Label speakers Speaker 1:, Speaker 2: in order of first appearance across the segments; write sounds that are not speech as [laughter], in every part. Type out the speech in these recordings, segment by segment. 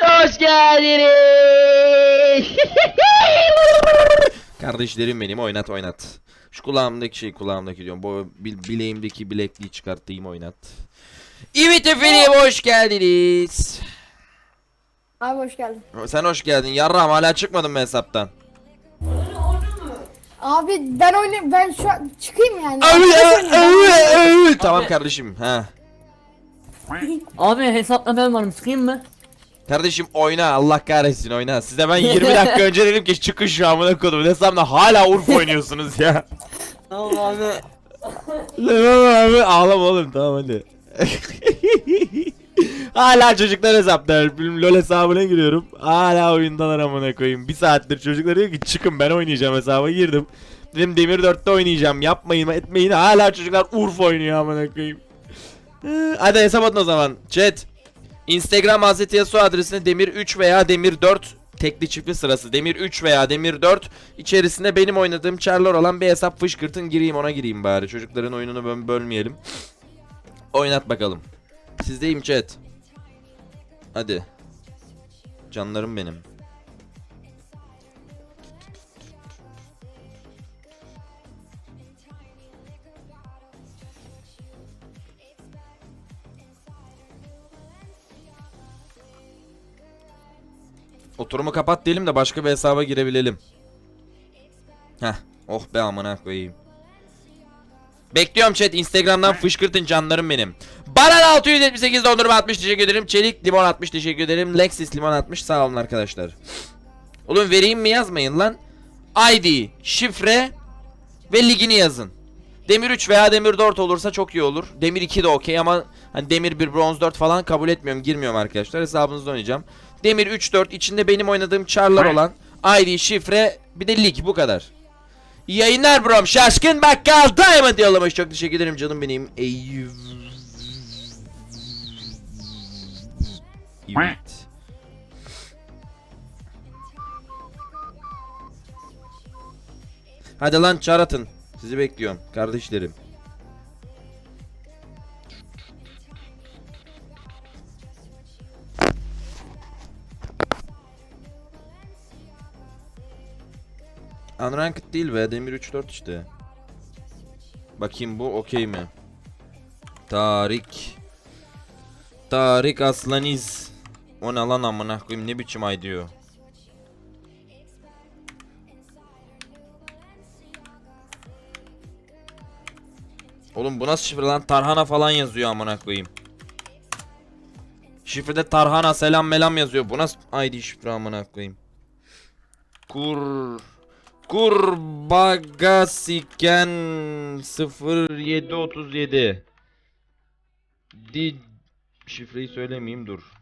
Speaker 1: Hoş geldiniz. [laughs]
Speaker 2: Kardeşlerim benim oynat oynat. Şu kulağımdaki şey kulağımdaki diyorum. Bu bil- bileğimdeki bilekliği çıkarttığım oynat. Evet efendim hoş geldiniz.
Speaker 3: Abi hoş geldin.
Speaker 2: Sen hoş geldin. Yarram hala çıkmadın mı hesaptan?
Speaker 3: Abi ben oyna ben şu an çıkayım yani.
Speaker 2: tamam kardeşim. Ha.
Speaker 1: Abi hesapla ben varım sıkayım mı?
Speaker 2: Kardeşim oyna Allah kahretsin oyna. Size ben 20 dakika önce dedim ki çıkın şu amına kodum. Hesapta hala Urf [laughs] oynuyorsunuz ya.
Speaker 1: Allah abi.
Speaker 2: Tamam abi ağlama oğlum tamam hadi. [laughs] Hala çocuklar hesapta. Benim LoL hesabına giriyorum. Hala oyundalar amına koyayım. Bir saattir çocuklar diyor ki çıkın ben oynayacağım hesaba girdim. Dedim Demir 4'te oynayacağım. Yapmayın etmeyin. Hala çocuklar Urf oynuyor amına koyayım. Ee, Hadi hesap atın o zaman. Chat. Instagram Hazreti Yasuo adresine Demir 3 veya Demir 4 tekli çiftli sırası. Demir 3 veya Demir 4 içerisinde benim oynadığım Charlor olan bir hesap fışkırtın gireyim ona gireyim bari. Çocukların oyununu böl- bölmeyelim. Oynat bakalım. Sizdeyim chat. Hadi. Canlarım benim. Oturumu kapat diyelim de başka bir hesaba girebilelim. Heh. Oh be amına koyayım. Bekliyorum chat Instagram'dan fışkırtın canlarım benim. Baran 678 dondurma 60 teşekkür ederim. Çelik limon 60 teşekkür ederim. Lexis limon 60 sağ olun arkadaşlar. Oğlum vereyim mi yazmayın lan. ID, şifre ve ligini yazın. Demir 3 veya Demir 4 olursa çok iyi olur. Demir 2 de okey ama hani Demir 1, Bronz 4 falan kabul etmiyorum. Girmiyorum arkadaşlar. Hesabınızda oynayacağım. Demir 3 4 içinde benim oynadığım charlar olan ID, şifre bir de lig bu kadar. İyi yayınlar brom. Şaşkın bakkal Diamond yollamış. Çok teşekkür ederim canım benim. Ey. Evet. Hadi lan çağır atın. Sizi bekliyorum kardeşlerim. Unranked değil be. Demir 3-4 işte. Bakayım bu okey mi? Tarik. Tarik Aslaniz. O ne lan amına koyayım ne biçim ay diyor. Oğlum bu nasıl şifre lan? Tarhana falan yazıyor amına koyayım. Şifrede Tarhana selam melam yazıyor. Bu nasıl ID şifre amına koyayım? Kur Kurbagasiken 0737 Di şifreyi söylemeyeyim dur.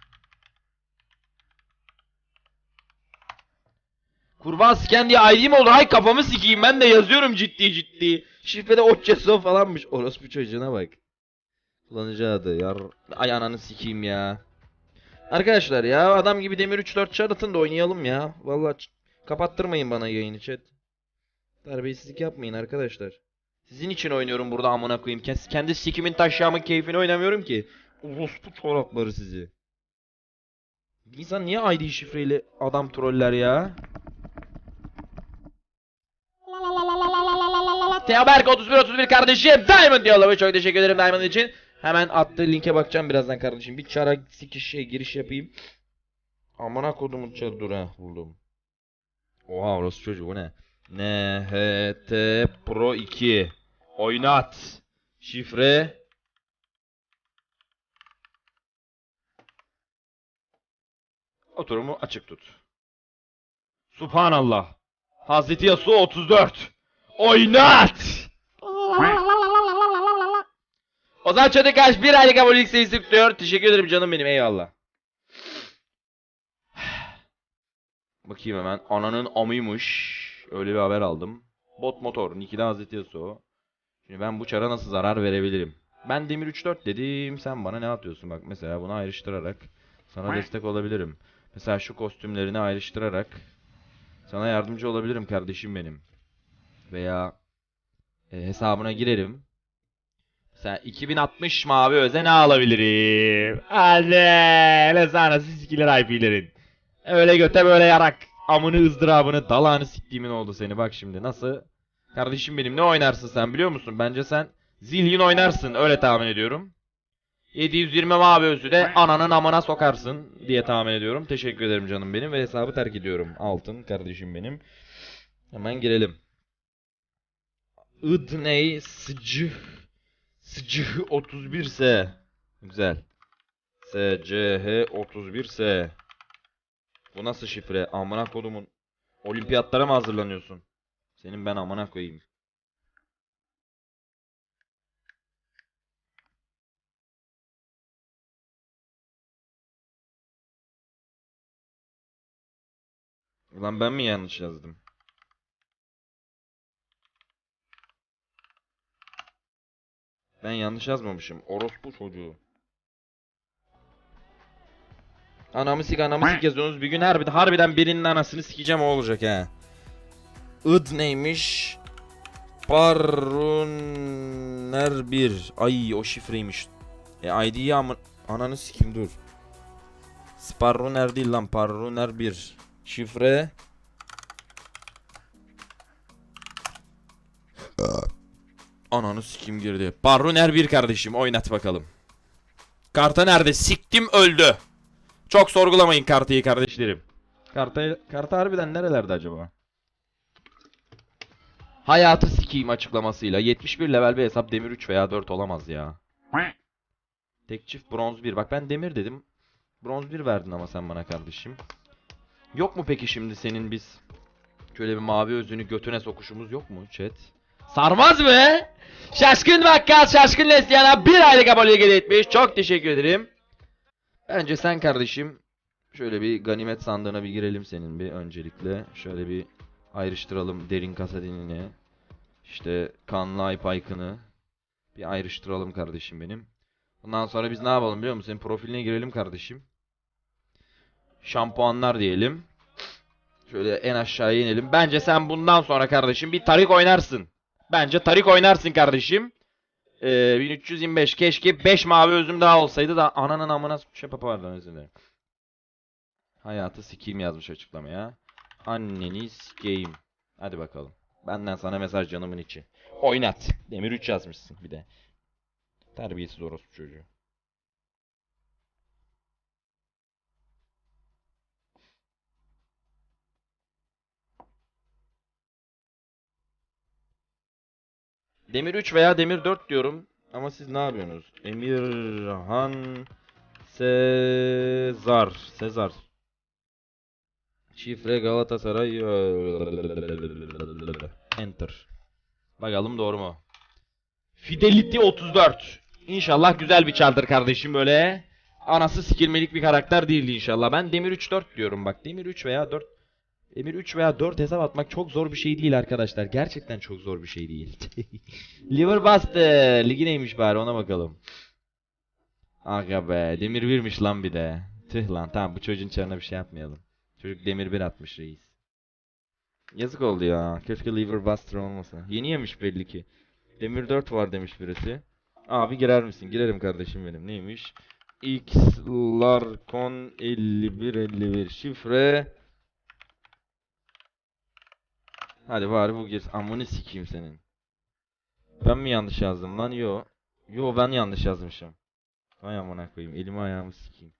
Speaker 2: Kurban siken diye ID mi oldu? Hay kafamı sikeyim ben de yazıyorum ciddi ciddi. Şifrede Otçeso falanmış. Orospu çocuğuna bak. Kullanıcı adı yar. Ay ananı sikeyim ya. Arkadaşlar ya adam gibi demir 3-4 çarıtın da oynayalım ya. Vallahi kapattırmayın bana yayını chat. Terbiyesizlik yapmayın arkadaşlar. Sizin için oynuyorum burada amına koyayım. Kendi sikimin taşyamın keyfini oynamıyorum ki. Orospu çorapları sizi. Bir insan niye ID şifreyle adam troller ya? Teoberk 31 31 kardeşim Diamond yollamış çok teşekkür ederim Diamond için. Hemen attığı linke bakacağım birazdan kardeşim. Bir çara sikiş şey giriş yapayım. Amına kodumun çarı dur ha buldum. Oha orası çocuğu bu ne? NHT Pro 2 Oynat Şifre Oturumu açık tut. Subhanallah. Hazreti Yasuo 34. Oynat! Ozan Çödekaş bir aylık abonelik sevgisi tutuyor. Teşekkür ederim canım benim eyvallah. [sighs] Bakayım hemen. Ananın amıymış. Öyle bir haber aldım. Bot motor. Niki'de Hazreti Yasuo. Şimdi ben bu çara nasıl zarar verebilirim? Ben Demir 3-4 dedim. Sen bana ne atıyorsun? Bak mesela bunu ayrıştırarak sana destek olabilirim. Mesela şu kostümlerini ayrıştırarak Sana yardımcı olabilirim kardeşim benim. Veya e, hesabına girerim. Sen 2060 mavi öze ne alabilirim? Hadi ne sana siskiler IP'lerin. Öyle göte böyle yarak. Amını ızdırabını dalağını siktiğimin oldu seni bak şimdi nasıl? Kardeşim benim ne oynarsın sen biliyor musun? Bence sen zillion oynarsın öyle tahmin ediyorum. 720 mavi özü de ananın amına sokarsın diye tahmin ediyorum. Teşekkür ederim canım benim ve hesabı terk ediyorum. Altın kardeşim benim. Hemen girelim. Idney sıcı sıcı 31 s Güzel. SCH 31 s Bu nasıl şifre? Amına kodumun. Olimpiyatlara mı hazırlanıyorsun? Senin ben amına koyayım. Ulan ben mi yanlış yazdım? Ben yanlış yazmamışım. Orospu çocuğu. Anamı sik anamı sik yazıyorsunuz. Bir gün harbiden, harbiden birinin anasını sikeceğim o olacak ha. Id neymiş? Paruner 1. Ay o şifreymiş. E ID'yi ama ananı sikim dur. Sparruner değil lan Parruner 1. Şifre Ananı sikim girdi. Parruner 1 kardeşim oynat bakalım. Karta nerede? Siktim öldü. Çok sorgulamayın kartayı kardeşlerim. Karta, karta harbiden nerelerde acaba? Hayatı sikeyim açıklamasıyla 71 level bir hesap demir 3 veya 4 olamaz ya. Tek çift bronz 1. Bak ben demir dedim. Bronz 1 verdin ama sen bana kardeşim. Yok mu peki şimdi senin biz şöyle bir mavi özünü götüne sokuşumuz yok mu chat? Sarmaz mı? Şaşkın bakkal şaşkın Lesyana bir aylık aboneliği hediye etmiş. Çok teşekkür ederim. Bence sen kardeşim şöyle bir ganimet sandığına bir girelim senin bir öncelikle. Şöyle bir ayrıştıralım derin kasadinini. İşte kanlı ay paykını. Bir ayrıştıralım kardeşim benim. Ondan sonra biz ne yapalım biliyor musun? Senin profiline girelim kardeşim. Şampuanlar diyelim. Şöyle en aşağıya inelim. Bence sen bundan sonra kardeşim bir tarik oynarsın. Bence tarik oynarsın kardeşim. Ee, 1325 keşke 5 mavi özüm daha olsaydı da ananın amına şey pardon özür dilerim. Hayatı sikeyim yazmış açıklamaya. Anneni sikeyim. Hadi bakalım. Benden sana mesaj canımın içi. Oynat. Demir 3 yazmışsın bir de. Terbiyesiz orospu çocuğu. Demir 3 veya Demir 4 diyorum. Ama siz ne yapıyorsunuz? Emirhan Sezar. Sezar. Şifre Galatasaray. Enter. Bakalım doğru mu? Fidelity 34. İnşallah güzel bir çardır kardeşim böyle. Anası sikilmelik bir karakter değildi inşallah. Ben Demir 3 4 diyorum bak. Demir 3 veya 4 Demir 3 veya 4 hesap atmak çok zor bir şey değil arkadaşlar. Gerçekten çok zor bir şey değil. [laughs] Liverbuster. Ligi neymiş bari ona bakalım. Aga be. Demir 1'miş lan bir de. Tüh lan tamam bu çocuğun çarına bir şey yapmayalım. Çocuk demir 1 atmış reis. Yazık oldu ya. Keşke Liverbuster olmasa. Yeni yemiş belli ki. Demir 4 var demiş birisi. Abi girer misin? Girerim kardeşim benim. Neymiş? X Larkon 51 51 şifre Hadi bari bu gir. Amını sikeyim senin. Ben mi yanlış yazdım lan? Yo. Yo ben yanlış yazmışım. Vay amına koyayım. Elimi ayağımı sikeyim.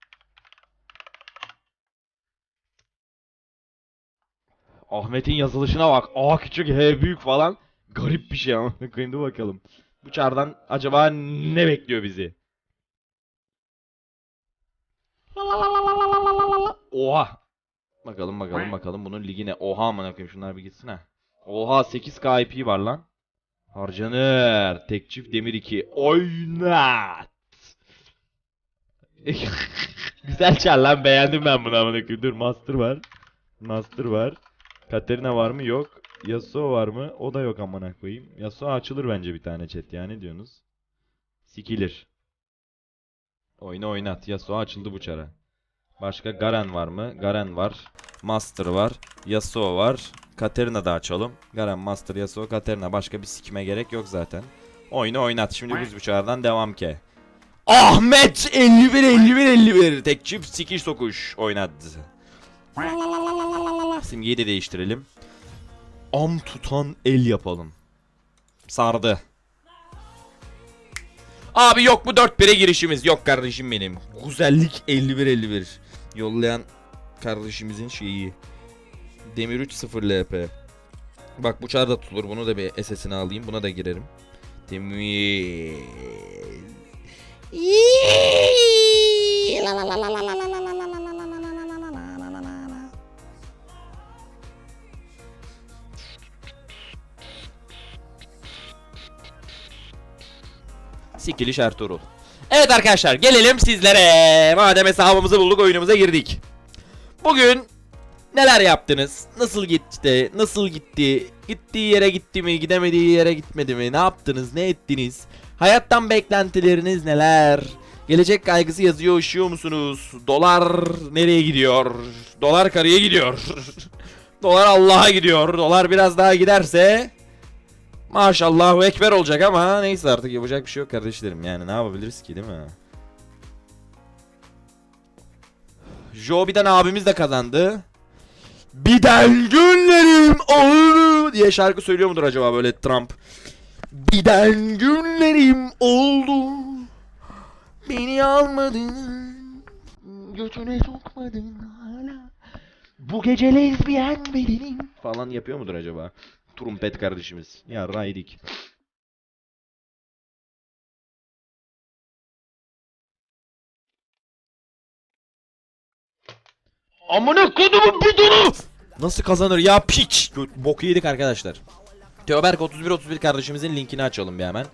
Speaker 2: Ahmet'in yazılışına bak. A küçük H büyük falan. Garip bir şey amına [laughs] koyayım. Dur bakalım. Bu çardan acaba ne bekliyor bizi? Oha. Bakalım bakalım bakalım bunun ligi ne? Oha amına koyayım şunlar bir gitsin ha. Oha 8K IP var lan. Harcanır. Tek çift demir 2. Oynat. [laughs] Güzel çar lan beğendim ben bunu koyayım. Dur master var. Master var. Katerina var mı? Yok. Yasuo var mı? O da yok amına koyayım. Yasuo açılır bence bir tane chat ya ne diyorsunuz? Sikilir. Oyna oynat. Yasuo açıldı bu çara. Başka Garen var mı? Garen var. Master var. Yasuo var. Katerina da açalım. Garen Master, Yasuo, Katerina. Başka bir sikime gerek yok zaten. Oyunu oynat. Şimdi buz bıçağından devam ki. Ahmet 51 51 51 tek çift sikiş sokuş oynadı. Simgeyi de değiştirelim. Am tutan el yapalım. Sardı. Abi yok bu 4-1'e girişimiz. Yok kardeşim benim. Güzellik 51-51. Yollayan kardeşimizin şeyi. Demir 3 0 LP. Bak bu çağ da tutulur. Bunu da bir SS'ini alayım. Buna da girerim. Demir. Sikiliş Ertuğrul. Evet arkadaşlar gelelim sizlere. Madem hesabımızı bulduk oyunumuza girdik. Bugün neler yaptınız? Nasıl gitti? Nasıl gitti? Gittiği yere gitti mi? Gidemediği yere gitmedi mi? Ne yaptınız? Ne ettiniz? Hayattan beklentileriniz neler? Gelecek kaygısı yazıyor üşüyor musunuz? Dolar nereye gidiyor? Dolar karıya gidiyor. [laughs] Dolar Allah'a gidiyor. Dolar biraz daha giderse Maşallahu ekber olacak ama neyse artık yapacak bir şey yok kardeşlerim. Yani ne yapabiliriz ki değil mi? Jobi'den abimiz de kazandı. Biden günlerim oldu diye şarkı söylüyor mudur acaba böyle Trump? Biden günlerim oldu. Beni almadın. Götüne sokmadın hala. Bu gece lezbiyen bedenim. Falan yapıyor mudur acaba? Trumpet kardeşimiz. Ya Raydik. Amına kodumun bidonu! Nasıl kazanır ya piç? Boku yedik arkadaşlar. Teoberk 31 31 kardeşimizin linkini açalım bir hemen.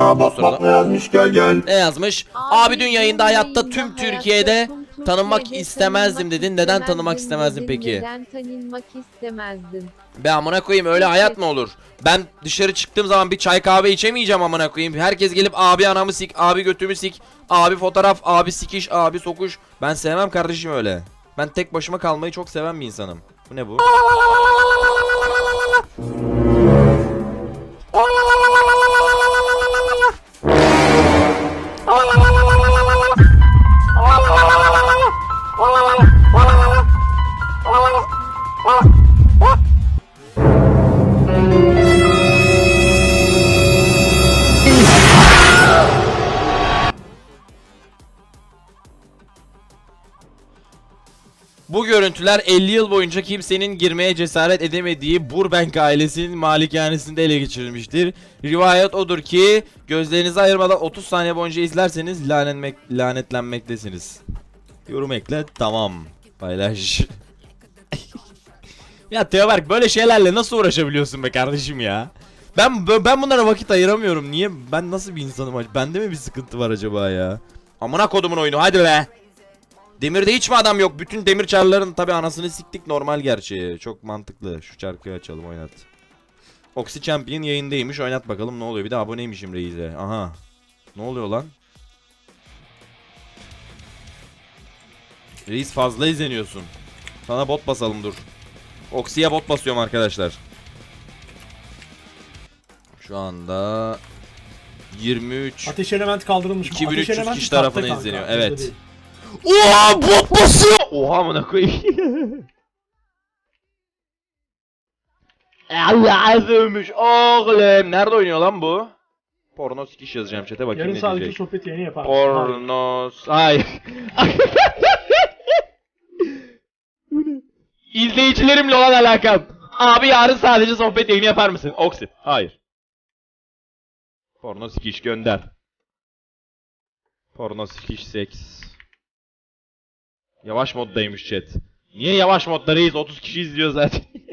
Speaker 4: Bak bak ne yazmış gel gel.
Speaker 2: Ne yazmış? Abi dün yayında hayatta tüm Türkiye'de tanınmak istemezdim dedin. Neden tanımak istemezdin peki?
Speaker 5: Neden tanınmak istemezdin?
Speaker 2: Be amına koyayım öyle hayat mı olur? Ben dışarı çıktığım zaman bir çay kahve içemeyeceğim amına koyayım. Herkes gelip abi anamı sik, abi götümü sik, abi fotoğraf, abi sikiş, abi sokuş. Ben sevmem kardeşim öyle. Ben tek başıma kalmayı çok seven bir insanım. Bu ne bu? [laughs] Bu görüntüler 50 yıl boyunca kimsenin girmeye cesaret edemediği Burbank ailesinin malikanesinde ele geçirilmiştir. Rivayet odur ki gözlerinizi ayırmadan 30 saniye boyunca izlerseniz lanetmek, lanetlenmektesiniz. Yorum ekle tamam. Paylaş. [laughs] ya Teoberk böyle şeylerle nasıl uğraşabiliyorsun be kardeşim ya? Ben ben bunlara vakit ayıramıyorum. Niye? Ben nasıl bir insanım? acaba? Bende mi bir sıkıntı var acaba ya? Amına kodumun oyunu hadi be. Demirde hiç mi adam yok? Bütün demir çarların tabi anasını siktik normal gerçi. Çok mantıklı. Şu şarkıyı açalım oynat. Oxy Champion yayındaymış. Oynat bakalım ne oluyor. Bir de aboneymişim Reis'e. Aha. Ne oluyor lan? Reis fazla izleniyorsun. Sana bot basalım dur. Oxy'ye bot basıyorum arkadaşlar. Şu anda 23
Speaker 6: Ateş elementi kaldırılmış.
Speaker 2: 2300
Speaker 6: Ateş elementi
Speaker 2: kişi
Speaker 6: tahta
Speaker 2: tarafından
Speaker 6: kanka,
Speaker 2: izleniyor,
Speaker 6: bizde
Speaker 2: evet.
Speaker 6: değil.
Speaker 2: Oha bot basıyor. Oha amına koyayım. [laughs] Allah azılmış oğlum. Nerede oynuyor lan bu? Porno sikiş yazacağım chat'e bakayım
Speaker 6: Yarın
Speaker 2: ne diyecek.
Speaker 6: sohbet yayını yapar. Hayır.
Speaker 2: Pornos. [laughs] Hayır. İzleyicilerimle olan alakam. Abi yarın sadece sohbet yayını yapar mısın? Oxy. Hayır. Porno sikiş gönder. Porno sikiş seks. Yavaş moddaymış chat. Niye yavaş modda reis? 30 kişi izliyor zaten. [laughs]